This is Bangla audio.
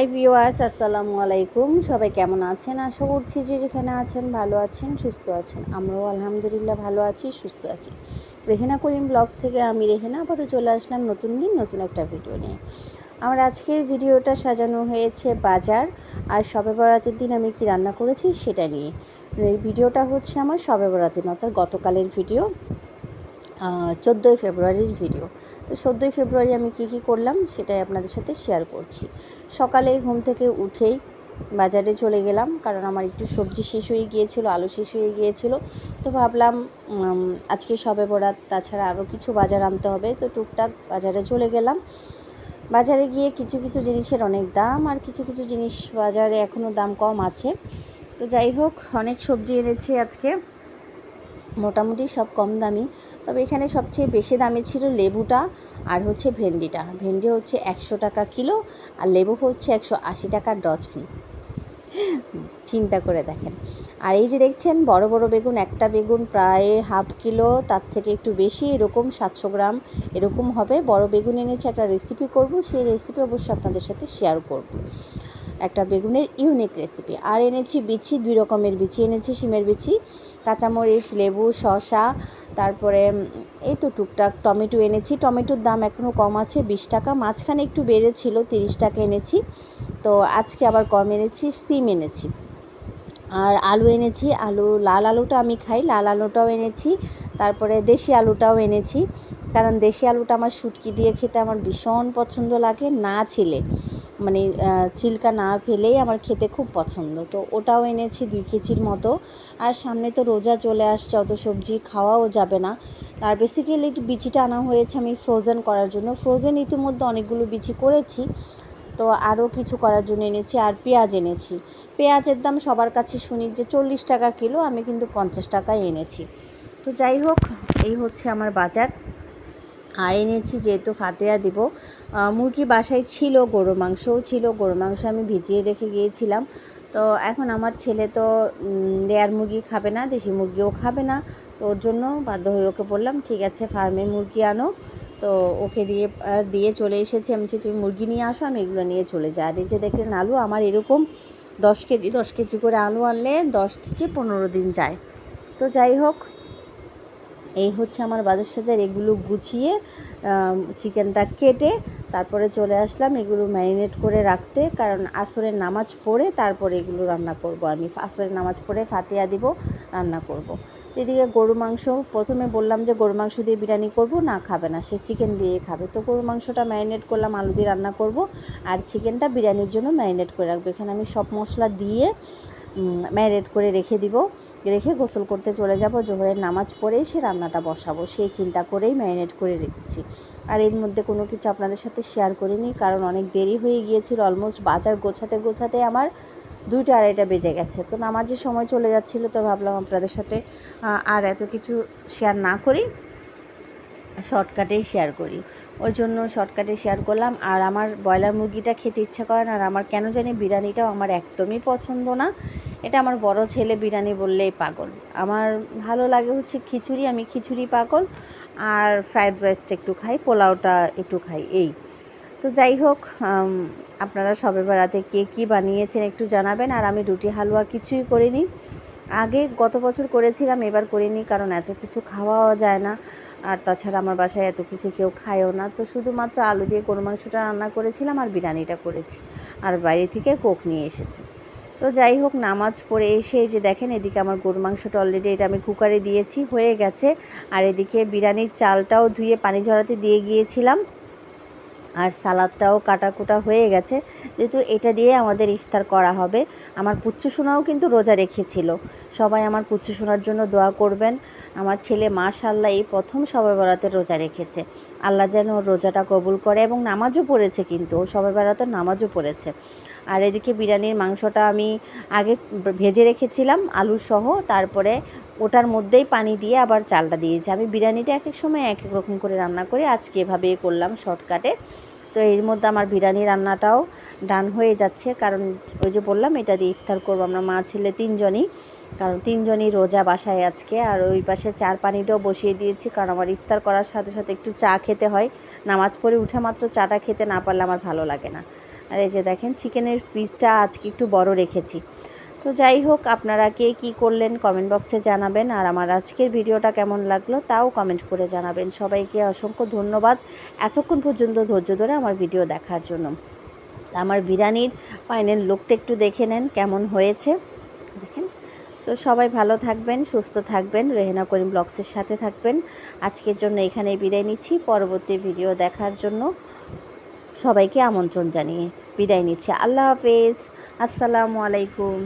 হাই ভিওয়ার্স আসসালামু আলাইকুম। সবাই কেমন আছেন? আশা করছি যে যেখানে আছেন ভালো আছেন, সুস্থ আছেন। আমরাও আলহামদুলিল্লাহ ভালো আছি, সুস্থ আছি। রেহেনা করিম ব্লগস থেকে আমি রেহেনা আবারও চলে আসলাম নতুন দিন, নতুন একটা ভিডিও নিয়ে। আমার আজকের ভিডিওটা সাজানো হয়েছে বাজার আর সবে বরাতের দিন আমি কি রান্না করেছি সেটা নিয়ে। এই ভিডিওটা হচ্ছে আমার সবে বরাতের অর্থাৎ গতকালের ভিডিও চোদ্দোই ফেব্রুয়ারির ভিডিও। চোদ্দোই ফেব্রুয়ারি আমি কি কি করলাম সেটাই আপনাদের সাথে শেয়ার করছি। সকালে ঘুম থেকে উঠেই বাজারে চলে গেলাম, কারণ আমার একটু সবজি শেষ হয়ে গিয়েছিল, আলু শেষ হয়ে গিয়েছিল। তো ভাবলাম আজকে সবে বরাত, তাছাড়া আরও কিছু বাজার আনতে হবে। তো টুকটাক বাজারে চলে গেলাম। বাজারে গিয়ে কিছু কিছু জিনিসের অনেক দাম আর কিছু কিছু জিনিস বাজারে এখনও দাম কম আছে। তো যাই হোক, অনেক সবজি এনেছি আজকে। মোটামুটি সব কম দামি। তবে এখানে সবচেয়ে বেশি দামি ছিল লেবুটা আর হচ্ছে ভেন্ডিটা। ভেন্ডি হচ্ছে একশো টাকা কিলো আর লেবু হচ্ছে একশো আশি টাকার ডজ ফি চিন্তা করে দেখেন। আর এই যে দেখছেন, বড় বড় বেগুন, একটা বেগুন প্রায় হাফ কিলো, তার থেকে একটু বেশি, এরকম সাতশো গ্রাম, এরকম হবে। বড় বেগুন এনেছে, একটা রেসিপি করব, সেই রেসিপি অবশ্যই আপনাদের সাথে শেয়ার করব। একটা বেগুনের ইউনিক রেসিপি আর এনেছি বিচি, দুই রকমের বিচি এনেছি, শিমের বিচি, কাঁচামরিচ, লেবু, শসা তারপরে এই তো টুকটাক টমেটো এনেছি। টমেটোর দাম এখনও কম আছে, বিশ টাকা। মাঝখানে একটু বেড়েছিল, তিরিশ টাকা এনেছি। তো আজকে আবার কম এনেছি, সিম এনেছি। আর আলু এনেছি, আলু, লাল আলুটা আমি খাই, লাল আলুটাও এনেছি, তারপরে দেশি আলুটাও এনেছি। কারণ দেশি আলুটা আমার শুটকি দিয়ে খেতে আমার ভীষণ পছন্দ লাগে, না ছিলে। মানে চিল্কা না ফেলেই আমার খেতে খুব পছন্দ। তো ওটাও এনেছি দুই কেজির মতো। আর সামনে তো রোজা চলে আসছে, অত সবজি খাওয়াও যাবে না। আর বেসিক্যালি বিচিটা আনা হয়েছে আমি ফ্রোজেন করার জন্য। ফ্রোজেন ইতিমধ্যে অনেকগুলো বিচি করেছি। তো আরও কিছু করার জন্য এনেছি আর পেঁয়াজ এনেছি। পেঁয়াজের দাম সবার কাছে শুনি যে চল্লিশ টাকা কিলো, আমি কিন্তু পঞ্চাশ টাকায় এনেছি। তো যাই হোক, এই হচ্ছে আমার বাজার। আর এনেছি যেহেতু ফাতেয়া দিব মুরগি বাসায় ছিল গরু মাংসও ছিল গরু মাংস আমি ভিজিয়ে রেখে গিয়েছিলাম। তো এখন আমার ছেলে তো লেয়ার মুরগি খাবে না, দেশি মুরগিও খাবে না। তো ওর জন্য বাধ্য হয়ে ওকে বললাম, ঠিক আছে ফার্মের মুরগি আনো। তো ওকে দিয়ে দিয়ে চলে এসেছি আমি তুমি মুরগি নিয়ে আসো, আমি এগুলো নিয়ে চলে যাই। আর এই যে দেখলেন আলু, আমার এরকম দশ কেজি দশ কেজি করে আলু আনলে দশ থেকে পনেরো দিন যায়। তো যাই হোক, এই হচ্ছে আমার বাজার সাজার, এগুলো গুছিয়ে চিকেনটা কেটে তারপরে চলে আসলাম এগুলো ম্যারিনেট করে রাখতে, কারণ আসরের নামাজ পড়ে তারপরে এগুলো রান্না করব আমি। আসরের নামাজ পড়ে ফাতিয়া দিব, রান্না করব। এদিকে গরু মাংস, প্রথমে বললাম যে গরু মাংস দিয়ে বিরিয়ানি করব, না খাবে না, সে চিকেন দিয়ে খাবে। তো গরু মাংসটা ম্যারিনেট করলাম, আলু দিয়ে রান্না করব, আর চিকেনটা বিরিয়ানির জন্য ম্যারিনেট করে রাখব। এখানে আমি সব মশলা দিয়ে ম্যারিনেট করে রেখে দিব। রেখে গোসল করতে চলে যাব, জোহরের নামাজ পড়েই সে রান্নাটা বসাবো। সেই চিন্তা করেই ম্যারিনেট করে রেখেছি। আর এর মধ্যে কোনো কিছু আপনাদের সাথে শেয়ার করিনি, কারণ অনেক দেরি হয়ে গিয়েছিল। অলমোস্ট বাজার গোছাতে গোছাতে আমার দুইটা আড়াইটা বেজে গেছে। তো নামাজের সময় চলে যাচ্ছিল, তো ভাবলাম আপনাদের সাথে আর এত কিছু শেয়ার না করি শর্টকাটেই শেয়ার করি। ওই জন্য শর্টকাটে শেয়ার করলাম। আর আমার ব্রয়লার মুরগিটা খেতে ইচ্ছা করে না, আর আমার কেন জানি বিরিয়ানিটাও আমার একদমই পছন্দ না। এটা আমার বড় ছেলে বিরিয়ানি বললেই পাগল। আমার ভালো লাগে হচ্ছে খিচুড়ি, আমি খিচুড়ি পাগল। আর ফ্রায়েড রাইসটা একটু খাই, পোলাওটা একটু খাই, এই। তো যাই হোক আপনারা সবে বেড়াতে কে কী বানিয়েছেন একটু জানাবেন। আর আমি রুটি হালুয়া কিছুই করিনি। আগে গত বছর করেছিলাম, এবার করিনি কারণ এত কিছু খাওয়াও যায় না। আর তাছাড়া আমার বাসায় এত কিছু কেউ খায়ও না। তো শুধুমাত্র আলু দিয়ে গরু মাংসটা রান্না করেছিলাম আর বিরিয়ানিটা করেছি। আর বাইরে থেকে কোক নিয়ে এসেছে। তো যাই হোক, নামাজ পড়ে এসে যে দেখেন, এদিকে আমার গরু মাংসটা অলরেডি এটা আমি কুকারে দিয়েছি, হয়ে গেছে। আর এদিকে বিরিয়ানির চালটাও ধুয়ে পানি ঝরাতে দিয়ে গিয়েছিলাম। আর সালাদটাও কাটাকুটা হয়ে গেছে। যেহেতু এটা দিয়ে আমাদের ইফতার করা হবে, আমার পুচ্ছু সোনাও কিন্তু রোজা রেখেছিল। সবাই আমার পুচ্ছু সোনার জন্য দোয়া করবেন। আমার ছেলে মাশাল্লাহ এই প্রথম সবাই বেড়াতে রোজা রেখেছে। আল্লাহ যেন ওর রোজাটা কবুল করে এবং নামাজও পড়েছে কিন্তু ও সবাই বেড়াতে নামাজও পড়েছে। আর এদিকে বিরিয়ানির মাংসটা আমি আগে ভেজে রেখেছিলাম আলু সহ, তারপরে ওটার মধ্যেই পানি দিয়ে আবার চালটা দিয়েছি। আমি বিরিয়ানিটা এক এক সময় এক এক রকম করে রান্না করি, আজকে এভাবে করলাম শর্টকাটে। তো এর মধ্যে আমার বিরিয়ানি রান্নাটাও ডান হয়ে যাচ্ছে, কারণ ওই যে বললাম, এটা দিয়ে ইফতার করব আমরা মা ছেলে তিনজনই, কারণ তিনজনই রোজা বাসায় আজকে। আর ওই পাশে চার পানিটাও বসিয়ে দিয়েছি, কারণ আমার ইফতার করার সাথে সাথে একটু চা খেতে হয়। নামাজ পড়ে উঠে মাত্র চাটা খেতে না পারলে আমার ভালো লাগে না। আর এই যে দেখেন চিকেনের পিসটা আজকে একটু বড় রেখেছি। তো যাই হোক, আপনারা কে কী করলেন কমেন্ট বক্সে জানাবেন, আর আমার আজকের ভিডিওটা কেমন লাগল তাও কমেন্ট করে জানাবেন। সবাইকে অসংখ্য ধন্যবাদ এতক্ষণ পর্যন্ত ধৈর্য ধরে আমার ভিডিও দেখার জন্য। আমার বিরিয়ানির ফাইনাল লুকটা একটু দেখে নেন, কেমন হয়েছে। দেখেন, তো সবাই ভালো থাকবেন, সুস্থ থাকবেন, রেহেনা করিম ব্লগসের সাথে থাকবেন। আজকের জন্য এখানেই বিদায় নিচ্ছি, পরবর্তী ভিডিও দেখার জন্য। সবাইকে আমন্ত্রণ জানিয়ে বিদায় নিচ্ছি। আল্লাহ হাফেজ। আসসালামু আলাইকুম।